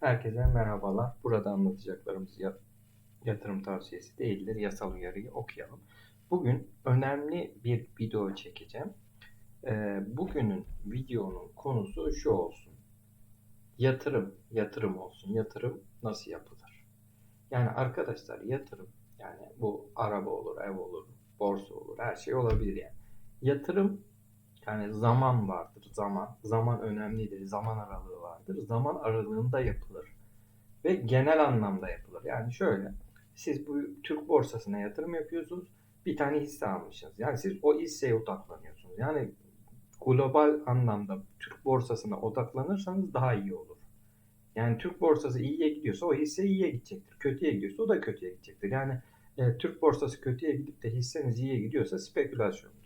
Herkese merhabalar. Burada anlatacaklarımız ya- yatırım tavsiyesi değildir. Yasal uyarıyı okuyalım. Bugün önemli bir video çekeceğim. Ee, bugünün videonun konusu şu olsun. Yatırım, yatırım olsun. Yatırım nasıl yapılır? Yani arkadaşlar yatırım, yani bu araba olur, ev olur, borsa olur, her şey olabilir yani. Yatırım yani zaman vardır, zaman. Zaman önemlidir, zaman aralığı vardır. Zaman aralığında yapılır. Ve genel anlamda yapılır. Yani şöyle, siz bu Türk borsasına yatırım yapıyorsunuz, bir tane hisse almışsınız. Yani siz o hisseye odaklanıyorsunuz. Yani global anlamda Türk borsasına odaklanırsanız daha iyi olur. Yani Türk borsası iyiye gidiyorsa o hisse iyiye gidecektir. Kötüye gidiyorsa o da kötüye gidecektir. Yani e, Türk borsası kötüye gidip de hisseniz iyiye gidiyorsa spekülasyondur.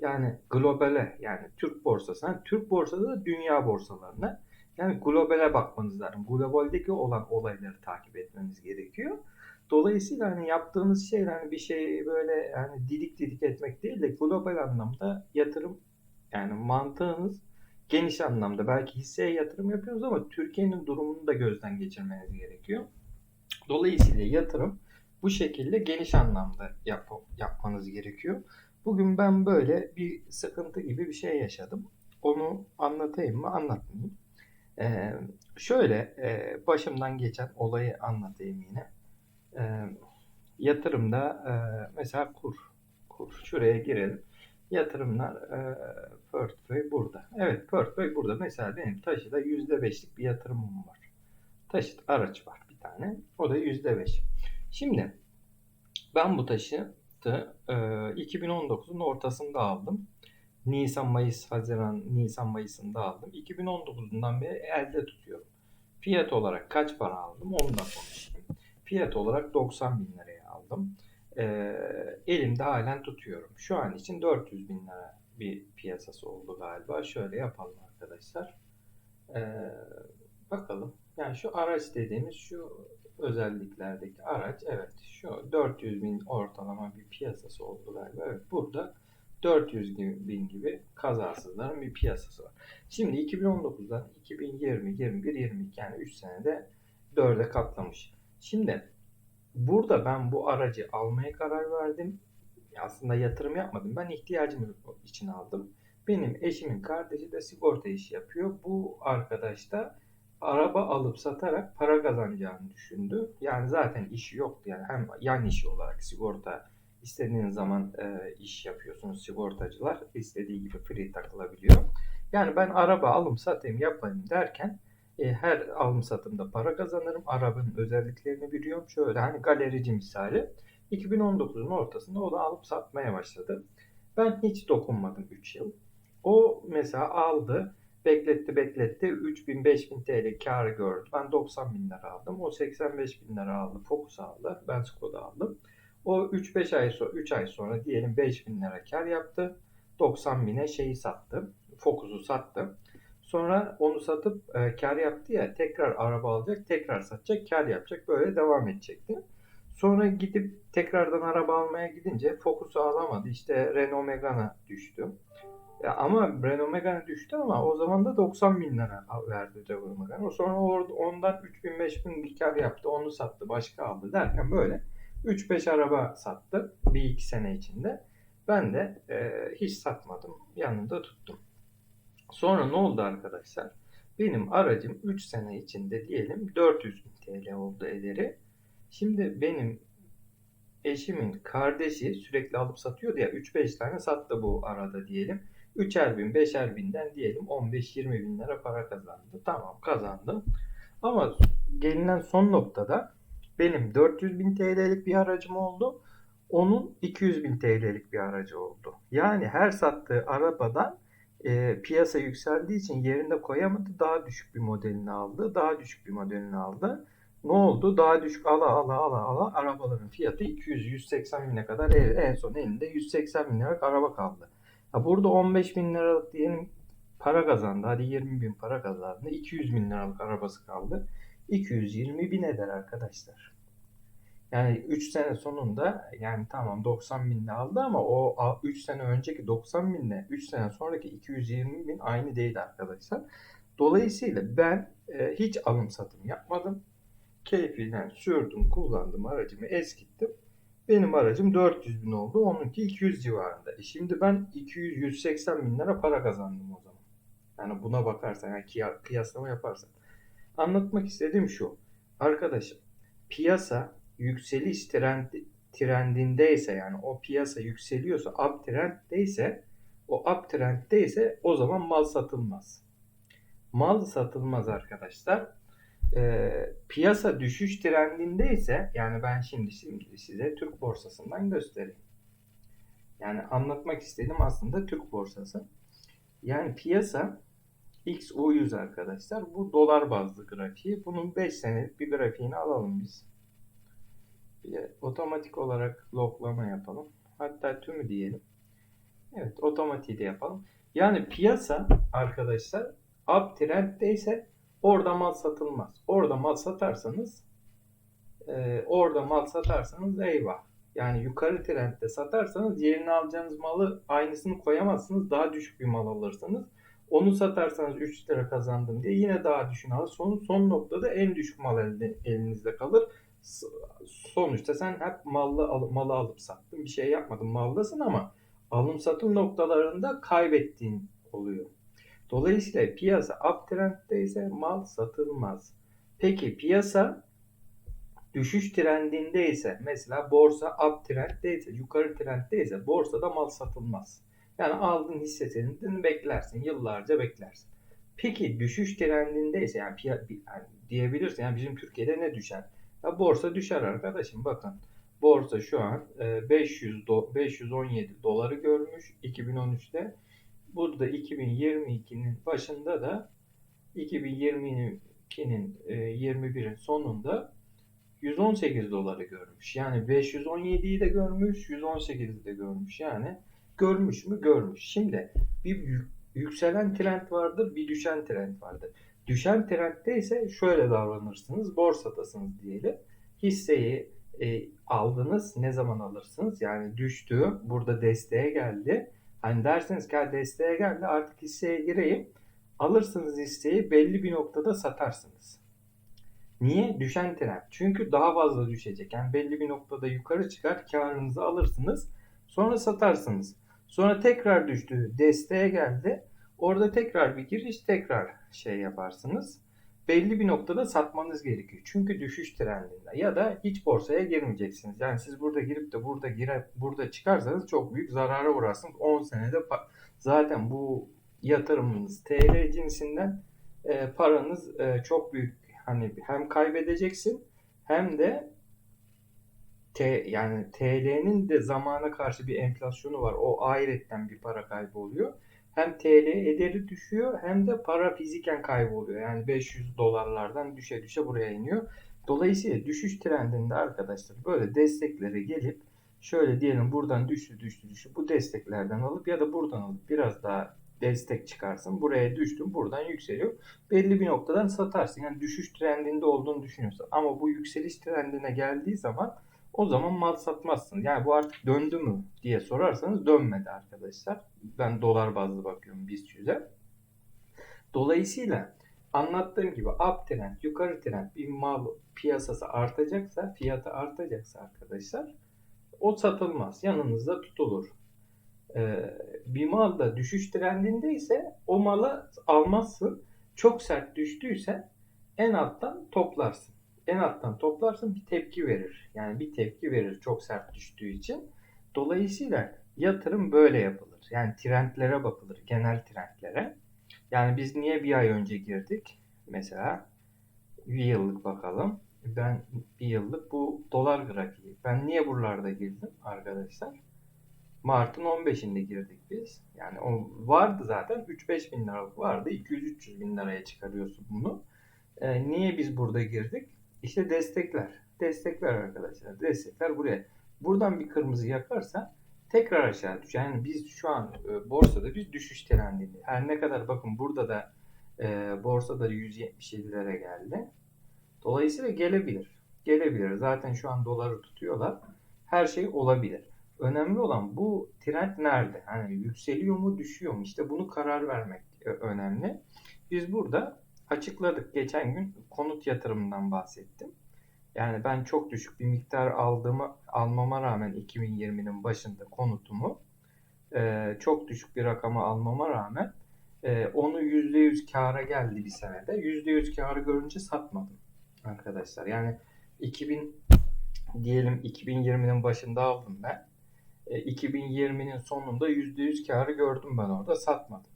Yani globale yani Türk borsası, yani Türk borsası da dünya borsalarına yani globale bakmanız lazım. Globaldeki olan olayları takip etmeniz gerekiyor. Dolayısıyla hani yaptığınız şey hani bir şey böyle yani didik didik etmek değil de global anlamda yatırım yani mantığınız geniş anlamda belki hisseye yatırım yapıyoruz ama Türkiye'nin durumunu da gözden geçirmeniz gerekiyor. Dolayısıyla yatırım bu şekilde geniş anlamda yap, yapmanız gerekiyor. Bugün ben böyle bir sıkıntı gibi bir şey yaşadım. Onu anlatayım mı anlatmayayım. Ee, şöyle e, başımdan geçen olayı anlatayım yine. Ee, yatırımda e, mesela kur. Kur. Şuraya girelim. Yatırımlar e, portföy burada. Evet portföy burada. Mesela benim taşıda %5'lik bir yatırımım var. Taşıt araç var bir tane. O da %5. Şimdi ben bu taşı da, e, 2019'un ortasında aldım. Nisan, Mayıs, Haziran, Nisan, Mayıs'ında aldım. 2019'undan beri elde tutuyorum. Fiyat olarak kaç para aldım onu da konuşayım. Fiyat olarak 90 bin liraya aldım. E, elimde halen tutuyorum. Şu an için 400 bin lira bir piyasası oldu galiba. Şöyle yapalım arkadaşlar. E, bakalım. Yani şu araç dediğimiz şu özelliklerdeki araç evet şu 400 bin ortalama bir piyasası oldu galiba. Evet burada 400 bin gibi kazasızların bir piyasası var. Şimdi 2019'dan 2020, 21, 22 yani 3 senede 4'e katlamış. Şimdi burada ben bu aracı almaya karar verdim. Aslında yatırım yapmadım. Ben ihtiyacım için aldım. Benim eşimin kardeşi de sigorta işi yapıyor. Bu arkadaş da araba alıp satarak para kazanacağını düşündü. Yani zaten işi yoktu. Yani hem yan işi olarak sigorta istediğiniz zaman e, iş yapıyorsunuz sigortacılar. istediği gibi free takılabiliyor. Yani ben araba alım satayım yapayım derken e, her alım satımda para kazanırım. Arabanın özelliklerini biliyorum. Şöyle hani galerici misali. 2019'un ortasında o da alıp satmaya başladı. Ben hiç dokunmadım 3 yıl. O mesela aldı bekletti bekletti 3000 5000 TL kar gördü. Ben 90 bin lira aldım. O 85 bin lira aldı. Focus aldı. Ben Skoda aldım. O 3-5 ay sonra 3 ay sonra diyelim 5 bin lira kar yaptı. 90 bine şeyi sattı. Focus'u sattı. Sonra onu satıp e, kar yaptı ya tekrar araba alacak tekrar satacak kar yapacak böyle devam edecekti. Sonra gidip tekrardan araba almaya gidince Focus'u alamadı. İşte Renault Megane düştü. Ya ama Renault Megane düştü ama o zaman da 90 bin lira verdi Renault Megane. O sonra orada ondan 3000 5000 bir kar yaptı. Onu sattı. Başka aldı derken böyle 3-5 araba sattı. Bir iki sene içinde. Ben de e, hiç satmadım. Yanında tuttum. Sonra ne oldu arkadaşlar? Benim aracım 3 sene içinde diyelim 400 bin TL oldu ederi. Şimdi benim eşimin kardeşi sürekli alıp satıyordu ya 3-5 tane sattı bu arada diyelim. 3'er bin, 5'er binden diyelim 15-20 bin lira para kazandı. Tamam kazandım. Ama gelinen son noktada benim 400 bin TL'lik bir aracım oldu. Onun 200 bin TL'lik bir aracı oldu. Yani her sattığı arabadan e, piyasa yükseldiği için yerinde koyamadı. Daha düşük bir modelini aldı. Daha düşük bir modelini aldı. Ne oldu? Daha düşük ala ala ala ala arabaların fiyatı 200-180 bine kadar en, en son elinde 180 bin liralık araba kaldı. Ya burada 15 bin liralık diyelim para kazandı. Hadi 20 bin para kazandı. 200 bin liralık arabası kaldı. 220 bin eder arkadaşlar. Yani 3 sene sonunda yani tamam 90 binle aldı ama o 3 sene önceki 90 binle 3 sene sonraki 220 bin aynı değil arkadaşlar. Dolayısıyla ben e, hiç alım satım yapmadım. Keyfinden sürdüm, kullandım aracımı, eskittim. Benim aracım 400 bin oldu. Onunki 200 civarında. E şimdi ben 200-180 bin lira para kazandım o zaman. Yani buna bakarsan, yani kıya- kıyaslama yaparsan. Anlatmak istediğim şu. Arkadaşım piyasa yükseliş trendi, trendindeyse yani o piyasa yükseliyorsa uptrenddeyse o uptrenddeyse o zaman mal satılmaz. Mal satılmaz arkadaşlar. Ee, piyasa düşüş trendindeyse yani ben şimdi, şimdi size Türk borsasından göstereyim. Yani anlatmak istediğim aslında Türk borsası. Yani piyasa XU100 arkadaşlar. Bu dolar bazlı grafiği. Bunun 5 senelik bir grafiğini alalım biz. Bir otomatik olarak loglama yapalım. Hatta tümü diyelim. Evet otomatiği de yapalım. Yani piyasa arkadaşlar uptrenddeyse orada mal satılmaz. Orada mal satarsanız e, orada mal satarsanız eyvah. Yani yukarı trendde satarsanız yerine alacağınız malı aynısını koyamazsınız. Daha düşük bir mal alırsınız. Onu satarsanız 3 lira kazandım diye yine daha düşün alır. Son, son noktada en düşük mal elde, elinizde kalır. Sonuçta sen hep mallı, al- malı alıp sattın. Bir şey yapmadın. Maldasın ama alım satım noktalarında kaybettiğin oluyor. Dolayısıyla piyasa uptrenddeyse mal satılmaz. Peki piyasa düşüş trendindeyse mesela borsa uptrenddeyse yukarı trenddeyse borsada mal satılmaz. Yani aldığın hisse senedini beklersin. Yıllarca beklersin. Peki düşüş trendindeyse yani, yani diyebilirsin yani bizim Türkiye'de ne düşer? Ya borsa düşer arkadaşım bakın. Borsa şu an e, 500 do, 517 doları görmüş 2013'te. Burada 2022'nin başında da 2022'nin e, 21'in sonunda 118 doları görmüş. Yani 517'yi de görmüş, 118'i de görmüş. Yani görmüş mü? Görmüş. Şimdi bir yü- yükselen trend vardır, bir düşen trend vardır. Düşen trendde ise şöyle davranırsınız. Borsadasınız diyelim. Hisseyi e, aldınız. Ne zaman alırsınız? Yani düştü. Burada desteğe geldi. Hani dersiniz ki "Ha, desteğe geldi artık hisseye gireyim. Alırsınız hisseyi belli bir noktada satarsınız. Niye? Düşen trend. Çünkü daha fazla düşecek. Yani belli bir noktada yukarı çıkar, karınızı alırsınız. Sonra satarsınız. Sonra tekrar düştü, desteğe geldi. Orada tekrar bir giriş, tekrar şey yaparsınız. Belli bir noktada satmanız gerekiyor. Çünkü düşüş trendinde. Ya da hiç borsaya girmeyeceksiniz. Yani siz burada girip de burada gire, burada çıkarsanız çok büyük zarara uğrarsınız. 10 senede zaten bu yatırımınız TL cinsinden e, paranız e, çok büyük hani hem kaybedeceksin hem de T, yani TL'nin de zamana karşı bir enflasyonu var. O ayrıyetten bir para kaybı oluyor. Hem TL ederi düşüyor hem de para fiziken kayboluyor. Yani 500 dolarlardan düşe düşe buraya iniyor. Dolayısıyla düşüş trendinde arkadaşlar böyle desteklere gelip şöyle diyelim buradan düştü düştü düştü bu desteklerden alıp ya da buradan alıp biraz daha destek çıkarsın. Buraya düştüm buradan yükseliyor. Belli bir noktadan satarsın. Yani düşüş trendinde olduğunu düşünüyorsan. Ama bu yükseliş trendine geldiği zaman o zaman mal satmazsın. Yani bu artık döndü mü diye sorarsanız dönmedi arkadaşlar. Ben dolar bazlı bakıyorum BIST 100'e. Dolayısıyla anlattığım gibi uptrend, yukarı trend bir mal piyasası artacaksa, fiyatı artacaksa arkadaşlar o satılmaz. Yanınızda tutulur. Ee, bir mal da düşüş trendindeyse o malı almazsın. Çok sert düştüyse en alttan toplarsın. En alttan toplarsın bir tepki verir. Yani bir tepki verir çok sert düştüğü için. Dolayısıyla yatırım böyle yapılır. Yani trendlere bakılır, genel trendlere. Yani biz niye bir ay önce girdik? Mesela bir yıllık bakalım. Ben bir yıllık bu dolar grafiği. Ben niye buralarda girdim arkadaşlar? Mart'ın 15'inde girdik biz. Yani o vardı zaten 3-5 bin liralık vardı. 200-300 bin liraya çıkarıyorsun bunu. Ee, niye biz burada girdik? İşte destekler. Destekler arkadaşlar. Destekler buraya. Buradan bir kırmızı yakarsa tekrar aşağı düş. Yani biz şu an e, borsada bir düşüş trendindeyiz. Her ne kadar bakın burada da e, borsada 177'lere geldi. Dolayısıyla gelebilir. Gelebilir. Zaten şu an doları tutuyorlar. Her şey olabilir. Önemli olan bu trend nerede? Hani yükseliyor mu, düşüyor mu? İşte bunu karar vermek e, önemli. Biz burada açıkladık geçen gün konut yatırımından bahsettim. Yani ben çok düşük bir miktar aldığımı almama rağmen 2020'nin başında konutumu e, çok düşük bir rakama almama rağmen e, onu %100 kâra geldi bir senede. %100 kârı görünce satmadım arkadaşlar. Yani 2000 diyelim 2020'nin başında aldım ben. E, 2020'nin sonunda %100 kârı gördüm ben orada satmadım.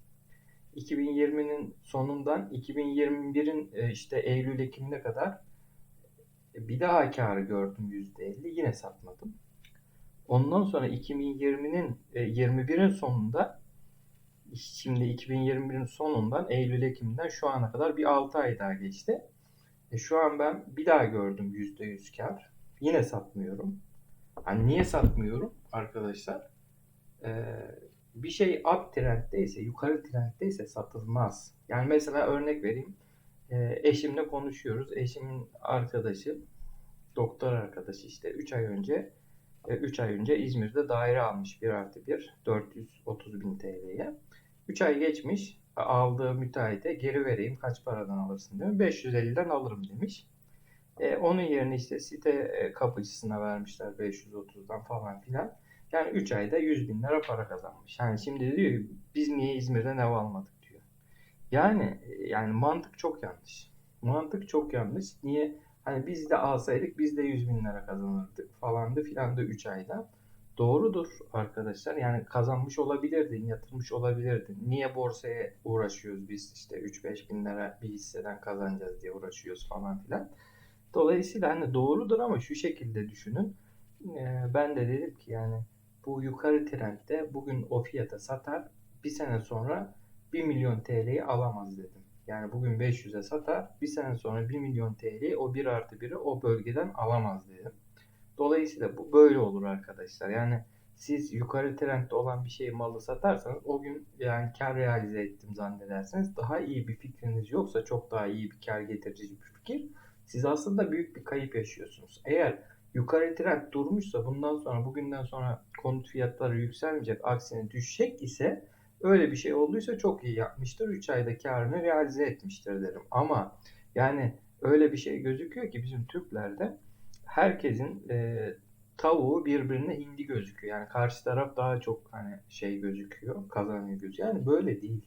2020'nin sonundan 2021'in e, işte Eylül Ekim'ine kadar e, bir daha karı gördüm %50 yine satmadım. Ondan sonra 2020'nin e, 21'in sonunda şimdi 2021'in sonundan Eylül Ekim'den şu ana kadar bir 6 ay daha geçti. E, şu an ben bir daha gördüm %100 kar. Yine satmıyorum. Hani niye satmıyorum arkadaşlar? Ee, bir şey up trenddeyse, yukarı trenddeyse satılmaz. Yani mesela örnek vereyim. Ee, eşimle konuşuyoruz. Eşimin arkadaşı, doktor arkadaşı işte 3 ay önce 3 ay önce İzmir'de daire almış 1 artı 1 430 bin TL'ye. 3 ay geçmiş aldığı müteahhite geri vereyim kaç paradan alırsın demiş. 550'den alırım demiş. E, onun yerine işte site e, kapıcısına vermişler 530'dan falan filan. Yani 3 ayda 100 bin lira para kazanmış. Yani şimdi diyor biz niye İzmir'den ev almadık diyor. Yani yani mantık çok yanlış. Mantık çok yanlış. Niye? Hani biz de alsaydık biz de 100 bin lira kazanırdık falandı filan da 3 ayda. Doğrudur arkadaşlar. Yani kazanmış olabilirdin, yatırmış olabilirdin. Niye borsaya uğraşıyoruz biz işte 3-5 bin lira bir hisseden kazanacağız diye uğraşıyoruz falan filan. Dolayısıyla hani doğrudur ama şu şekilde düşünün. Ee, ben de dedim ki yani bu yukarı trendde bugün o fiyata satar bir sene sonra 1 milyon TL'yi alamaz dedim. Yani bugün 500'e satar bir sene sonra 1 milyon TL'yi o 1 artı 1'i o bölgeden alamaz dedim. Dolayısıyla bu böyle olur arkadaşlar. Yani siz yukarı trendde olan bir şeyi malı satarsanız o gün yani kar realize ettim zannedersiniz. Daha iyi bir fikriniz yoksa çok daha iyi bir kar getirici bir fikir. Siz aslında büyük bir kayıp yaşıyorsunuz. Eğer yukarı trend durmuşsa bundan sonra bugünden sonra konut fiyatları yükselmeyecek aksine düşecek ise öyle bir şey olduysa çok iyi yapmıştır. 3 ayda karını realize etmiştir derim. Ama yani öyle bir şey gözüküyor ki bizim Türklerde herkesin e, tavuğu birbirine hindi gözüküyor. Yani karşı taraf daha çok hani şey gözüküyor, kazanıyor gözüküyor. Yani böyle değil.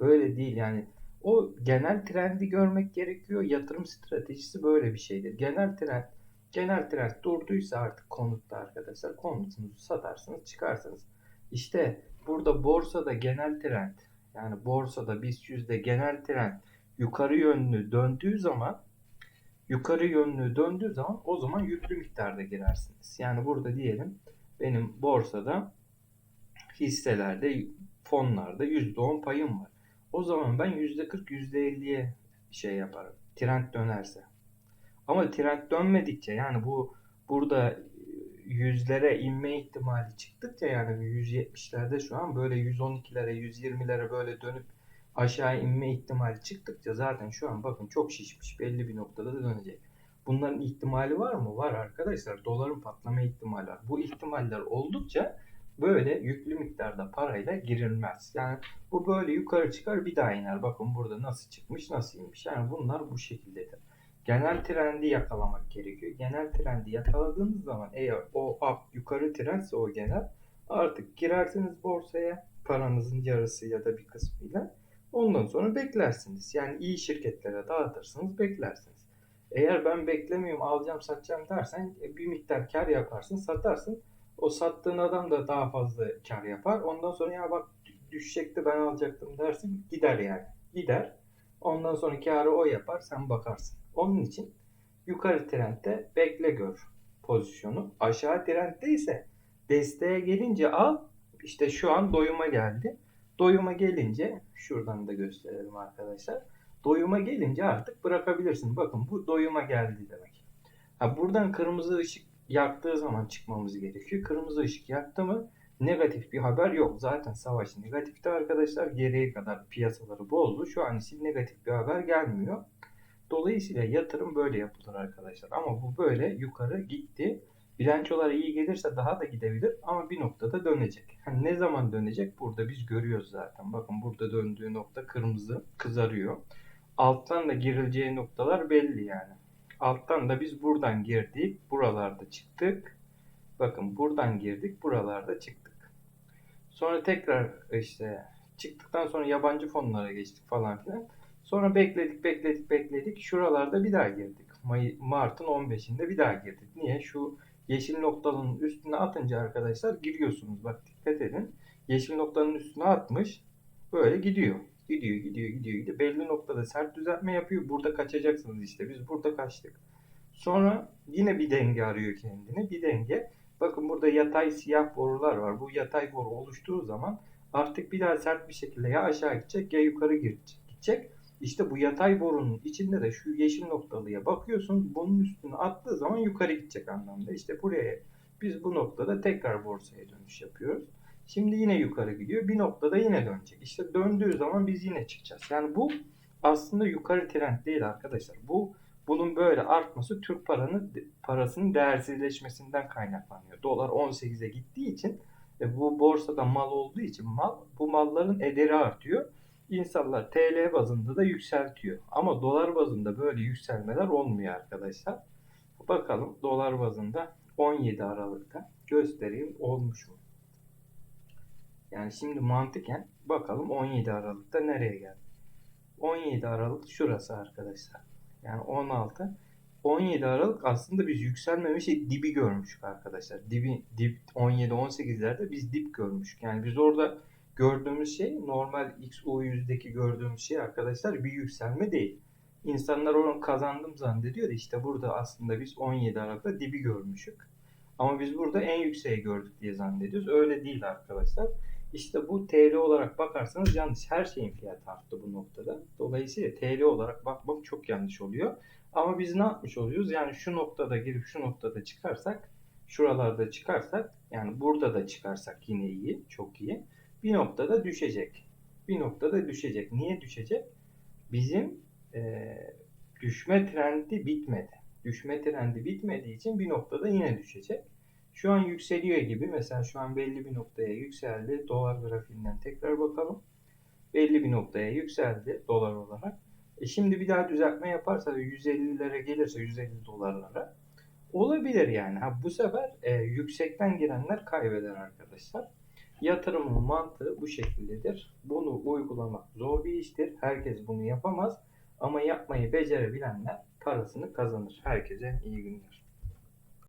Böyle değil yani o genel trendi görmek gerekiyor. Yatırım stratejisi böyle bir şeydir. Genel trend genel trend durduysa artık konutta arkadaşlar konutunuzu satarsınız çıkarsınız. İşte burada borsada genel trend yani borsada BIST yüzde genel trend yukarı yönlü döndüğü zaman yukarı yönlü döndüğü zaman o zaman yüklü miktarda girersiniz. Yani burada diyelim benim borsada hisselerde fonlarda %10 payım var. O zaman ben %40 %50'ye şey yaparım. Trend dönerse. Ama trend dönmedikçe yani bu burada yüzlere inme ihtimali çıktıkça yani 170'lerde şu an böyle 112'lere 120'lere böyle dönüp aşağı inme ihtimali çıktıkça zaten şu an bakın çok şişmiş belli bir noktada da dönecek. Bunların ihtimali var mı? Var arkadaşlar. Doların patlama ihtimali var. Bu ihtimaller oldukça böyle yüklü miktarda parayla girilmez. Yani bu böyle yukarı çıkar bir daha iner. Bakın burada nasıl çıkmış nasıl inmiş. Yani bunlar bu şekildedir. Genel trendi yakalamak gerekiyor. Genel trendi yakaladığınız zaman eğer o up yukarı trendse o genel artık girersiniz borsaya paranızın yarısı ya da bir kısmıyla ondan sonra beklersiniz. Yani iyi şirketlere dağıtırsınız beklersiniz. Eğer ben beklemiyorum alacağım satacağım dersen e, bir miktar kar yaparsın satarsın. O sattığın adam da daha fazla kar yapar. Ondan sonra ya bak düşecekti ben alacaktım dersin gider yani. Gider. Ondan sonra karı o yapar sen bakarsın. Onun için yukarı trendde bekle gör pozisyonu. Aşağı trendde ise desteğe gelince al. İşte şu an doyuma geldi. Doyuma gelince şuradan da gösterelim arkadaşlar. Doyuma gelince artık bırakabilirsin. Bakın bu doyuma geldi demek. Ha, buradan kırmızı ışık yaktığı zaman çıkmamız gerekiyor. Kırmızı ışık yaktı mı negatif bir haber yok. Zaten savaş negatifti arkadaşlar. Geriye kadar piyasaları bozdu. Şu an için negatif bir haber gelmiyor. Dolayısıyla yatırım böyle yapılır arkadaşlar. Ama bu böyle yukarı gitti. Bilançolar iyi gelirse daha da gidebilir ama bir noktada dönecek. Hani ne zaman dönecek? Burada biz görüyoruz zaten. Bakın burada döndüğü nokta kırmızı kızarıyor. alttan da girileceği noktalar belli yani. Alttan da biz buradan girdik, buralarda çıktık. Bakın buradan girdik, buralarda çıktık. Sonra tekrar işte çıktıktan sonra yabancı fonlara geçtik falan filan. Sonra bekledik, bekledik, bekledik. Şuralarda bir daha girdik. May Mart'ın 15'inde bir daha girdik. Niye? Şu yeşil noktanın üstüne atınca arkadaşlar giriyorsunuz. Bak dikkat edin. Yeşil noktanın üstüne atmış. Böyle gidiyor. Gidiyor, gidiyor, gidiyor, gidiyor. Belli noktada sert düzeltme yapıyor. Burada kaçacaksınız işte. Biz burada kaçtık. Sonra yine bir denge arıyor kendine. Bir denge. Bakın burada yatay siyah borular var. Bu yatay boru oluştuğu zaman artık bir daha sert bir şekilde ya aşağı gidecek ya yukarı gidecek. İşte bu yatay borunun içinde de şu yeşil noktalıya bakıyorsun. Bunun üstüne attığı zaman yukarı gidecek anlamda. İşte buraya biz bu noktada tekrar borsaya dönüş yapıyoruz. Şimdi yine yukarı gidiyor. Bir noktada yine dönecek. İşte döndüğü zaman biz yine çıkacağız. Yani bu aslında yukarı trend değil arkadaşlar. Bu bunun böyle artması Türk paranın parasının değersizleşmesinden kaynaklanıyor. Dolar 18'e gittiği için ve bu borsada mal olduğu için mal bu malların ederi artıyor. İnsanlar TL bazında da yükseltiyor. Ama dolar bazında böyle yükselmeler olmuyor arkadaşlar. Bakalım dolar bazında 17 Aralık'ta göstereyim olmuş mu? Yani şimdi mantıken bakalım 17 Aralık'ta nereye geldi? 17 Aralık şurası arkadaşlar. Yani 16 17 Aralık aslında biz yükselmemiş dibi görmüşük arkadaşlar. Dibi dip 17 18'lerde biz dip görmüşük. Yani biz orada gördüğümüz şey normal XU100'deki gördüğümüz şey arkadaşlar bir yükselme değil. İnsanlar onu kazandım zannediyor da işte burada aslında biz 17 Aralık'ta dibi görmüşük. Ama biz burada en yükseği gördük diye zannediyoruz. Öyle değil arkadaşlar. İşte bu TL olarak bakarsanız yanlış. Her şeyin fiyatı arttı bu noktada. Dolayısıyla TL olarak bakmak çok yanlış oluyor. Ama biz ne yapmış oluyoruz? Yani şu noktada girip şu noktada çıkarsak, şuralarda çıkarsak, yani burada da çıkarsak yine iyi, çok iyi. Bir noktada düşecek. Bir noktada düşecek. Niye düşecek? Bizim e, düşme trendi bitmedi. Düşme trendi bitmediği için bir noktada yine düşecek. Şu an yükseliyor gibi. Mesela şu an belli bir noktaya yükseldi. Dolar grafiğinden tekrar bakalım. Belli bir noktaya yükseldi dolar olarak. E şimdi bir daha düzeltme yaparsa ve 150'lere gelirse 150 dolarlara olabilir yani. Ha, bu sefer e, yüksekten girenler kaybeder arkadaşlar. Yatırımın mantığı bu şekildedir. Bunu uygulamak zor bir iştir. Herkes bunu yapamaz. Ama yapmayı becerebilenler parasını kazanır. Herkese iyi günler.